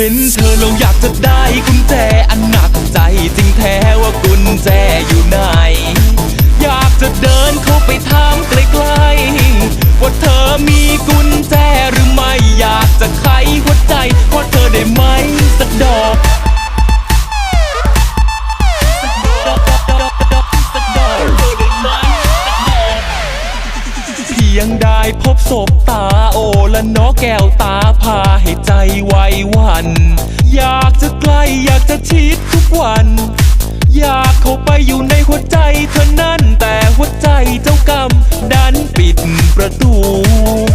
เห็นเธอลงอยากจะได้กุญแจอันหนักใจจริงแท้ว่ากุญแจอยู่ พบศพตาโอและน้อแก้วตาพาให้ใจไวหวัน อยากจะใกล้อยากจะชิดทุกวัน อยากเข้าไปอยู่ในหัวใจเธอนั้นแต่หัวใจเจ้ากรรมดันปิดประตู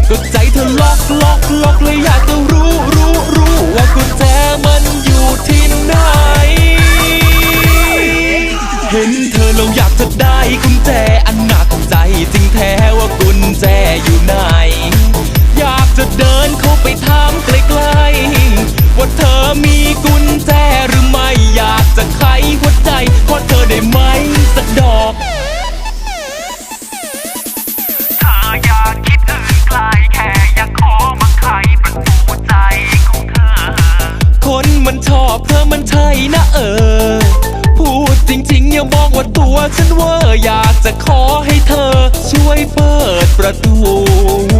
ก็ใจเธอล็อกล็อกล็อกเลยอยากจะรู้รู้รู้ว่ากุญแจมันอยู่ที่ไหน เห็นเธอลงอยากจะได้กุญแจอันหนักใจจริงแท้ว่า อยู่ไหน อยากจะเดินเข้าไปถามใกล้ๆว่าเธอมีกุญแจหรือไม่ อยากจะไขหัวใจขอเธอได้ไหมสักดอกเธออย่าคิดอื่นไกลแค่อยากขอมาไขประตูใจของเธอคนมันชอบเธอมันใช่นะเออ พูดจริงๆอย่ามองว่าตัวฉันเวอร์อยากจะขอให้เธอ ช่วยเปิดประตู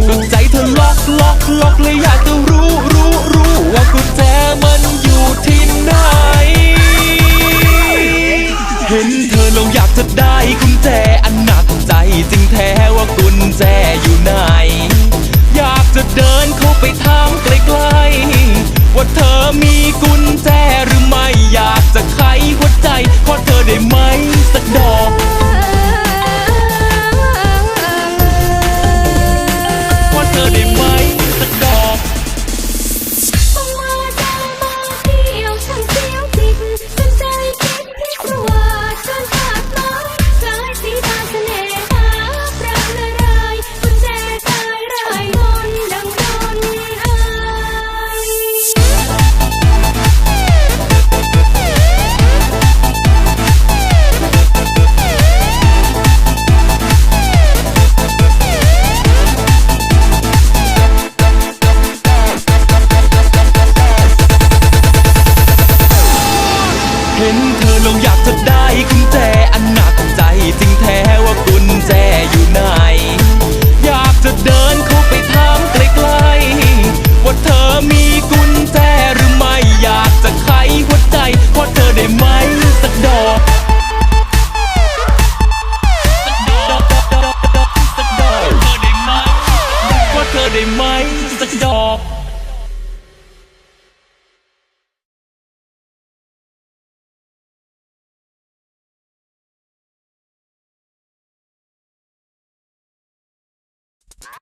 ก็ใจเธอล็อกล็อกล็อกเลยอยากจะรู้รู้รู้ว่ากุญแจมันอยู่ที่ไหน เห็นเธอลงอยากจะได้กุญแจอันหนักใจจริงแท้ว่ากุญแจอยู่ไหน อยากจะเดินเข้าไปถามใกล้ๆว่าเธอมี ห็นเธอลงอยากจะได้กุญแจอันหนักใจจริงแท้ว่ากุญแจอยู่ไหน อยากจะเดินเข้าไปถามใกลๆว่าเธอมีกุญแจหรือไม่อยากจะไขหัวใจขอเธอได้ไหมสักดอกสักดอกสักดอกเธอได้ไหมขอเธอได้ไหมสักดอก